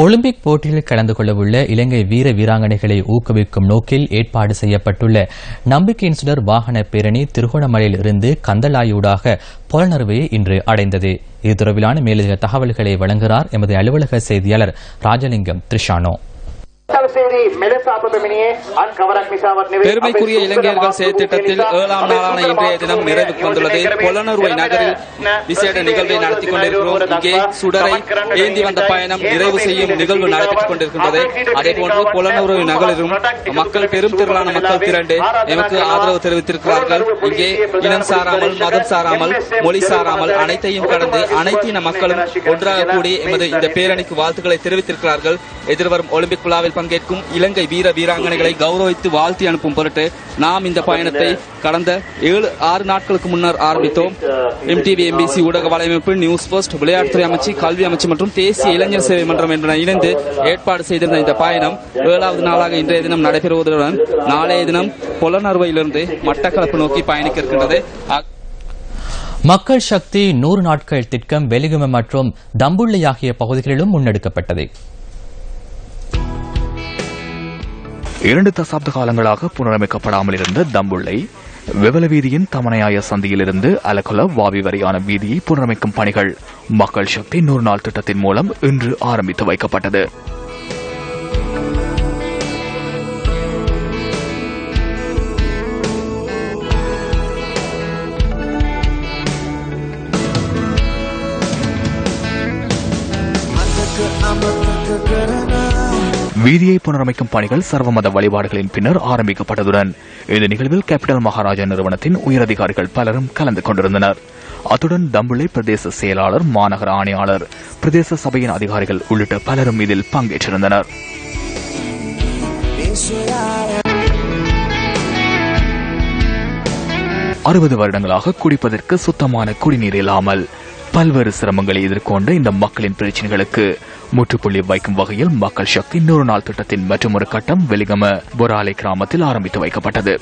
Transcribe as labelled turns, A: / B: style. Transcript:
A: Olympic போட்டியில் கலந்து கொள்ளவுள்ள இலங்கை வீர வீராங்கனைகளை ஊக்குவிக்கும் நோக்கில் ஏற்பாடு செய்யப்பட்டுள்ள நம்பிக்கையின் சுடர் வாகன பேரணி திருகோணமலையில் இருந்து கந்தலாயூடாக புலனறுவையை இன்று அடைந்தது. இது தொடர்பிலான மேலதிக தகவல்களை வழங்குகிறார் எமது அலுவலக செய்தியாளர் ராஜலிங்கம் திரிஷானோ.
B: பெருமைக்குரிய இளைஞர்கள் செயற்திட்டத்தில் ஏழாம் நாளான இன்றைய தினம் நிறைவுக்கு வந்துள்ளது பொலனறுவை நகரில் விசேட நிகழ்வை நடத்தி கொண்டிருக்கிறோம். இங்கே சுடரை ஏந்தி வந்த பயணம் நிறைவு செய்யும் நிகழ்வு நடைபெற்றுக் கொண்டிருக்கின்றது. அதே போன்று புலனுறவு நகரிலும் மக்கள் பெரும் திரளான மக்கள் திரண்டு எமக்கு ஆதரவு தெரிவித்திருக்கிறார்கள். இங்கே இனம் சாராமல் மதம் சாராமல் மொழி சாராமல் அனைத்தையும் கடந்து அனைத்தின மக்களும் ஒன்றாக கூடி எமது இந்த பேரணிக்கு வாழ்த்துக்களை தெரிவித்திருக்கிறார்கள். எதிர்வரும் ஒலிம்பிக் விழாவில் பங்கு பங்கேற்கும் இலங்கை வீர வீராங்கனைகளை கௌரவித்து வாழ்த்தி அனுப்பும் பொருட்டு நாம் இந்த பயணத்தை கடந்த ஏழு ஆறு நாட்களுக்கு முன்னர் ஆரம்பித்தோம். எம்டிவி எம்பிசி ஊடக வலையமைப்பு நியூஸ் போஸ்ட் விளையாட்டுத்துறை அமைச்சு கல்வி அமைச்சு மற்றும் தேசிய இளைஞர் சேவை மன்றம் என்பன இணைந்து ஏற்பாடு செய்திருந்த இந்த பயணம் ஏழாவது நாளாக இன்றைய தினம் நடைபெறுவதுடன் நாளைய தினம் புலனறுவையிலிருந்து மட்டக்களப்பு நோக்கி பயணிக்க இருக்கின்றது
A: மக்கள் சக்தி நூறு நாட்கள் திட்டம் வெலிகும மற்றும் தம்புள்ளி ஆகிய பகுதிகளிலும் முன்னெடுக்கப்பட்டது.
C: இரண்டு தசாப்த காலங்களாக புனரமைக்கப்படாமல் இருந்த தம்புள்ளை விவல வீதியின் தமனையாய சந்தியிலிருந்து அலகுல வாவி வரையான வீதியை புனரமைக்கும் பணிகள் மக்கள் சக்தி நூறு நாள் திட்டத்தின் மூலம் இன்று ஆரம்பித்து வைக்கப்பட்டது. வீதியை புனரமைக்கும் பணிகள் சர்வமத வழிபாடுகளின் பின்னர் ஆரம்பிக்கப்பட்டதுடன் இந்த நிகழ்வில் கேபிட்டல் மகாராஜா நிறுவனத்தின் உயரதிகாரிகள் பலரும் கலந்து கொண்டிருந்தனர். அத்துடன் தம்புளை பிரதேச செயலாளர் மாநகர ஆணையாளர் பிரதேச சபையின் அதிகாரிகள் உள்ளிட்ட பலரும் இதில் பங்கேற்றிருந்தனர். அறுபது வருடங்களாக குடிப்பதற்கு சுத்தமான குடிநீர் இல்லாமல் பல்வேறு சிரமங்களை எதிர்கொண்ட இந்த மக்களின் பிரச்சினைகளுக்கு முற்றுப்புள்ளி வைக்கும் வகையில் மக்கள் சக்தி நூறு நாள் திட்டத்தின் மற்றொரு கட்டம் வெலிகம பொராலை கிராமத்தில் ஆரம்பித்து வைக்கப்பட்டது.